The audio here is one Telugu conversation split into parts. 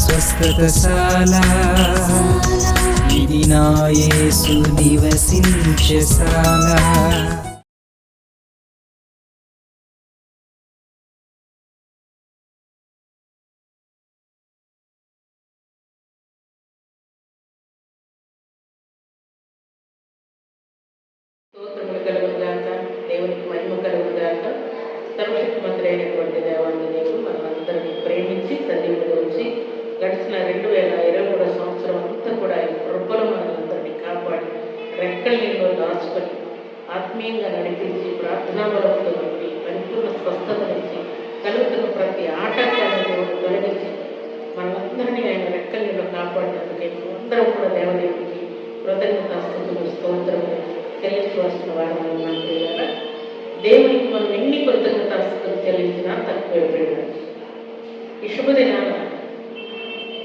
స్వస్థతశాల. ఇది నా యేసు నివసించశాల స్తోత్రములు కలుగుగాక దేవునికి మహిమ కలుగుగాక సర్వశక్తిమంతుడు అయినటువంటి దేవాన్ని నీకు మనందరినీ ప్రేమించి సజీవులు గురించి గడిచిన రెండు వేల ఇరవై మూడో సంవత్సరం అంతా కూడా ఈ కృపలు మనందరినీ కాపాడి రెక్కల నీళ్ళు దాచుకొని ఆత్మీయంగా నడిపించి ప్రార్థనా బలంతో నింపి పరిపూర్ణ స్వస్థత నుంచి కలుగుతున్న ప్రతి ఆటంకాలను దేవుడు తొలగించి మనందరినీ ఆయన రెక్కల నీళ్ళు కాపాడినందుకే అందరం కూడా దేవదేవుడికి కృతజ్ఞత స్థుతులు స్తోత్రములు చెల్లించవలసిన వారు మనం ప్రియులారా కృతజ్ఞత చెల్లించినా తక్కువ ప్రియులారా ఈ శుభదినాన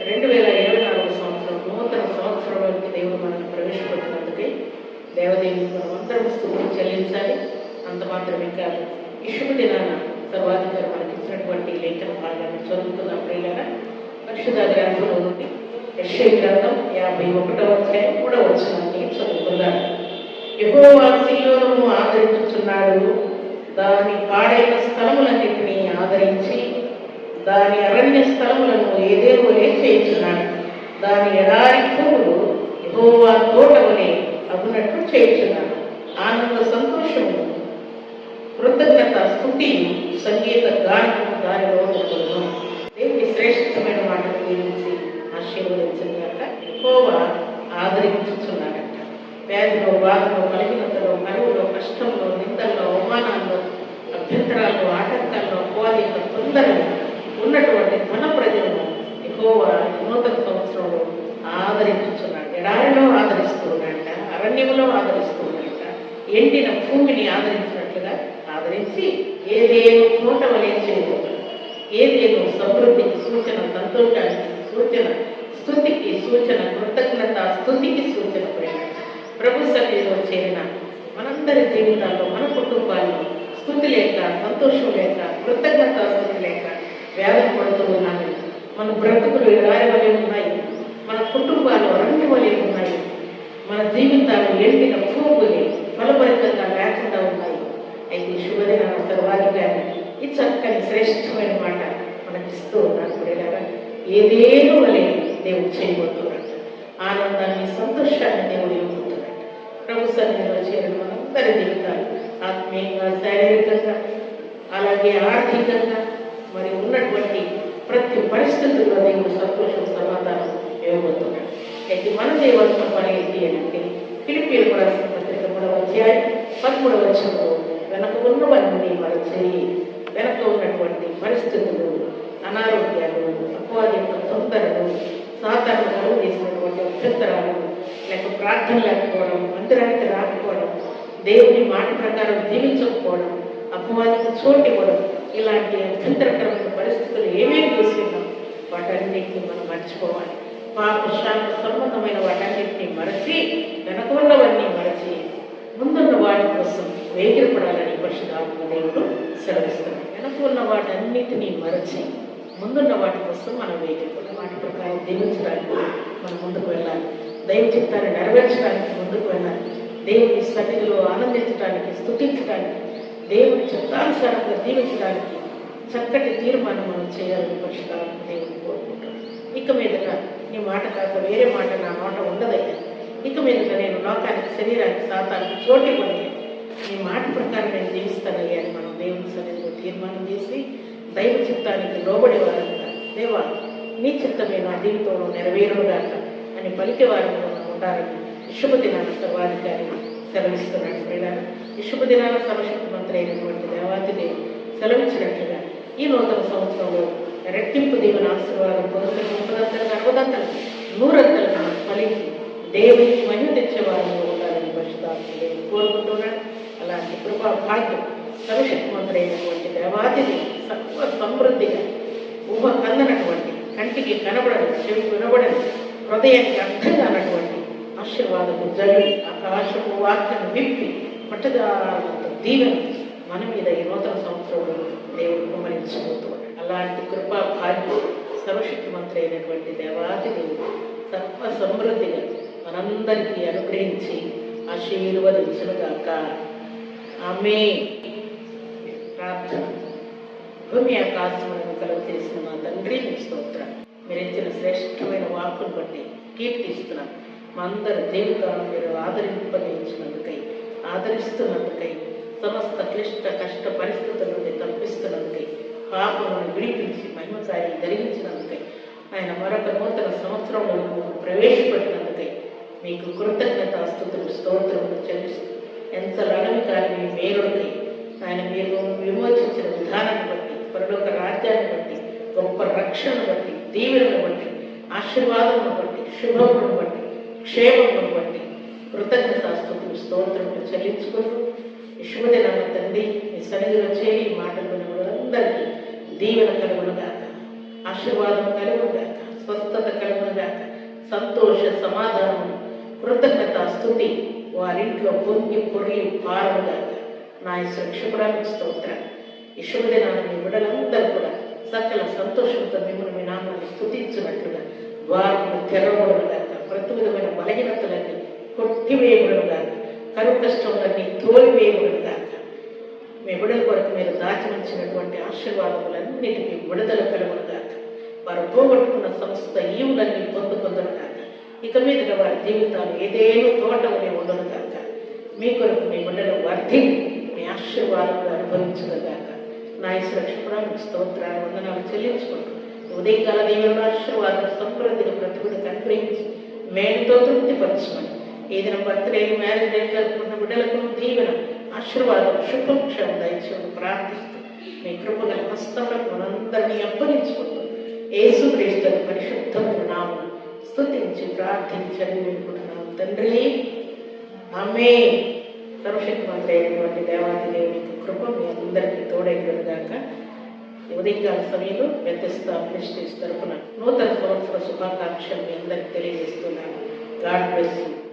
రెండు వేల ఇరవై నాలుగు సంవత్సరం నూతన సంవత్సరంలోకి దేవుడు మనకు ప్రవేశపెట్టినందుకే దేవదేవి మనం అందరం స్థుతులు చెల్లించాలి. అంత మాత్రమే కాదు ఈ శుభదినాన సర్వాధికారి మనకి ఇచ్చినటువంటి లేఖన భాగాన్ని చదువుతున్న ప్రియులారా. పరిశుద్ధ గ్రంథంలో నుండి యశ్వ గ్రంథం యాభై ఒకటవ అధ్యాయం కూడా వచ్చినాన్ని చదువుకుందాం. ఎక్కువ సీయోను ఆదరించుచున్నాడు. పాడైన స్థలములన్నింటినీ ఆదరించి దాని అరణ్య స్థలములను ఏదేవో చేయించున్నాడు. దాని ఎడారి పువ్వులు యెహోవా తోటమునే అగునట్లు చేయించున్నాడు. ఆనంద సంతోషము కృతజ్ఞత స్థుతి సంగీత గానము దానిలో ఉంటున్నాను దేవుని శ్రేష్టమైన మాటలు గురించి ఆశీర్వదించగాక ఎక్కువ ఆదరించుచున్నాడట. వ్యాధిలో బాధలో బలహీనతలో కరువులో కష్టంలో నిందల్లో అవమానాల్లో అభ్యంతరాల్లో ఆటంకాల్లో అపవాది యొక్క ఉన్నటువంటి మన ప్రజలను ఎక్కువ నూతన సంవత్సరంలో ఆదరించుతున్నాడు ఎడారిలో ఆదరిస్తున్నాడట అరణ్యంలో ఆదరిస్తున్నాడట ఎండిన భూమిని ఆదరించినట్లుగా ఆదరించి ఏదేను తోట వలె చేయబోతున్నాడు ఏదేను సమృద్ధికి సూచన సంతోషానికి సూచన స్థుతికి సూచన కృతజ్ఞత స్థుతికి సూచన ప్రేమ ప్రభు సన్నిధిలో చేరిన మనందరి జీవితాల్లో మన కుటుంబాల్లో స్థుతి లేక సంతోషం లేక కృతజ్ఞత స్థుతి లేక వేదన పడుతూ ఉన్నాను. మన బ్రతుకులు ఎడారి వలె ఉన్నాయి. మన కుటుంబాలు అరణ్య వలె ఉన్నాయి. మన జీవితాలు ఎండిన పువ్వుని ఫలభరితంగా లేకుండా ఉన్నాయి. అయితే శుభదిన శుభదిన కానీ ఈ చక్కని శ్రేష్టమైన మాట మనకి ఇస్తూ ఉన్నారు ప్రియులారా. ఏదేను వలె దేవుడు చేయబోతున్నాడు. ఆనందాన్ని సంతోషాన్ని దేవుడు ఇవ్వబోతున్నాడు ప్రభు సన్నిధిలో చేరిన మనందరి జీవితాలు ఆత్మీయంగా శారీరకంగా అలాగే ఆర్థికంగా మరి ఉన్నటువంటి ప్రతి పరిస్థితుల్లో దేవుడు సంతోషం సమాధానం ఇవ్వబోతున్నాడు. అయితే మన చేయవలసిన పని ఏంటి అంటే పిలిపిలు కూడా పత్రిక మూడవ అధ్యాయం పదమూడవ వచ్చంలో వెనక ఉన్నవన్నీ మనం చేయి వెనక ఉన్నటువంటి పరిస్థితులు అనారోగ్యాలు అపవాది యొక్క తొందరలు సాధారణంగా చేసినటువంటి అభ్యంతరాలు లేక ప్రార్థన లేకపోవడం మందిరానికి రాకపోవడం దేవుని మాట ప్రకారం జీవించకపోవడం అపవాదికి చోటు ఇవ్వడం ఇలాంటి అభ్యంతరకరమైన పరిస్థితులు ఏమేమి చూస్తున్నాం వాటన్నిటిని మనం మర్చిపోవాలి. పాప శాంతి సంబంధమైన వాటన్నిటిని మరచి వెనక ఉన్నవన్నీ మరచి ముందున్న వాటి కోసం వేగిరపడాలని పరిశుధాత్మ దేవుడు సెలవిస్తున్నాడు. వెనక ఉన్న వాటన్నిటినీ మరచి ముందున్న వాటి కోసం మనం వేగిరపడం వాటి ప్రకారం జీవించడానికి మనం ముందుకు వెళ్ళాలి. దైవ చిత్తాన్ని నెరవేర్చడానికి ముందుకు వెళ్ళాలి. దేవుని సన్నిధిలో ఆనందించడానికి స్థుతించడానికి దేవుని చిత్తానుసారంగా జీవించడానికి చక్కటి తీర్మానం మనం చేయాలని పరిశుధాత్మ దేవుని కోరుకుంటాను ఇక మీదట నీ మాట కాక వేరే మాట నా మాట ఉండదయ్యా. ఇక మీదట నేను లోకానికి శరీరానికి సాతానికి చోటు ఇవ్వనయ్యా నీ మాట ప్రకారం నేను జీవిస్తానయ్యా అని మనం దేవుని సన్నిధిలో తీర్మానం చేసి దైవ చిత్తానికి లోబడి వారంగా దేవా నీ చిత్తమే నా జీవితంలో నెరవేరుగాక అని పలికే వారిని మనం ఉండాలని శుభదినాన సర్వాధికారి సెలవిస్తున్నాడు ప్రియులారా. ఈ శుభదినాన సర్వశక్తి మంత్రి అయినటువంటి దేవాది దేవుడు సెలవించినట్లుగా ఈ నూతన సంవత్సరంలో రెట్టింపు దీవెన ఆశీర్వాదం పొందుతున్న ముప్పదంతలు అరవదంతలు నూరంతలు మనం ఫలించి దేవునికి మహిమ తెచ్చేవారిని ఉండాలని పరిశుధాత్మ కోరుకుంటున్నాడు అలాంటి కృపా భాగ్యం సర్వశక్తి మంత్రి అయినటువంటి దేవాది దేవుడు సర్వ సమృద్ధిగా ఊహ కందనటువంటి కంటికి కనబడని చెవికి వినబడని హృదయానికి అర్థం కానటువంటి ఆశీర్వాదము జరిగి ఆకాశపు వాక్యను విప్పి పట్టుదారంత దీవెన మన మీద ఈ నూతన సంవత్సరంలో దేవుడు కుమరించబోతున్నాడు అలాంటి కృపా భాగ్యం సర్వశక్తి మంత్రి అయినటువంటి దేవాది దేవుడు సర్వ సమృద్ధిగా మనందరికీ అనుగ్రహించి ఆశీర్వదించునుగాక. ఆమె ప్రార్థన. భూమి ఆకాశములను కలుగు చేసిన మా తండ్రి మీ స్తోత్రం. మీరు ఇచ్చిన శ్రేష్టమైన వాక్కును బట్టి కీర్తిస్తున్నాను మా అందరి జీవితాలను మీరు ఆదరింపజేసినందుకై ఆదరిస్తున్నందుకై సమస్త క్లిష్ట కష్ట పరిస్థితుల నుండి తప్పిస్తున్నందుకై పాపములను విడిపించి మహిమ కార్యం జరిగించినందుకై ఆయన మరొక నూతన సంవత్సరంలో ప్రవేశపెట్టినందుకై మీకు కృతజ్ఞత స్థుతులు స్తోత్రములు చెల్లిస్తూ ఎంత రణమి కార్యం మేరుడికై ఆయన మీరు విమోచించిన విధానాన్ని బట్టి పరలోక రాజ్యాన్ని బట్టి గొప్ప రక్షణను బట్టి దీవెనను బట్టి ఆశీర్వాదమును బట్టి శుభమును బట్టి క్షేమమును బట్టి కృతజ్ఞత స్థుతులు స్తోత్రములు చెల్లించుకుంటూ ఈ తండ్రి మీ సన్నిధిలో చేరి ఈ మాటలు విన్న వాళ్ళందరికీ దీవెన కలుగునుగాక. ఆశీర్వాదం కలుగునుగాక. స్వస్థత కలుగునుగాక. సంతోష సమాధానము కృతజ్ఞత స్థుతి వారింట్లో పొంగి పొర్లి పారముగాక. నా రక్షకుడానికి స్తోత్రం. ఈ శుభదినాన్ని కూడా సకల సంతోషంతో మిమ్మల్ని మీ నామాన్ని స్థుతించినట్లుగా ద్వారములు తెరవబడుగాక ప్రతి విధమైన బలహీనతలన్నీ కొట్టివేయబడుగాక కరువు కష్టములన్నీ తోలివేయబడుగాక మీ బిడ్డల కొరకు మీరు దాచి ఉంచినటువంటి ఆశీర్వాదములన్నిటికీ విడుదల కలుగునుగాక. వారు పోగొట్టుకున్న సంస్థ ఈవులన్నీ పొందుకుందనుగాక. ఇక మీద వారి జీవితాలు ఏదేనో తోటమునే ఉండనుగాక. మీ కొరకు మీ బిడ్డలు వర్ధి మీ ఆశీర్వాదాలు అనుభవించదుగాక నా సురక్షకురానికి స్తోత్రాలు వందనాలు చెల్లించుకుంటూ ఉదయకాల దేవుని ఆశీర్వాదం సంప్రదిగా ప్రతిభను అనుగ్రహించి మేలుతో తృప్తిపరచమని ఏదైనా బర్త్డే మ్యారేజ్ డే జరుపుకున్న బిడ్డలకు దీవెన ఆశీర్వాదం శుభక్షం దయచేసి ప్రార్థిస్తూ మీ కృపగల హస్తములకు మనందరినీ అప్పగించుకుంటూ ఏసు క్రీస్తుని పరిశుద్ధమైన నామం స్థుతించి ప్రార్థించని అని వేడుకుంటున్నాం తండ్రి ఆమె సర్వశక్తి మంత్రి అయినటువంటి దేవాది దేవునికి కృప మీ అందరికీ తోడైనగాక ఉదయకాల సమయంలో వ్యత్యస్త మినిస్ట్రీస్ తరఫున నూతన సంవత్సర శుభాకాంక్షలు మీ అందరికి తెలియజేస్తున్నాను. God bless you.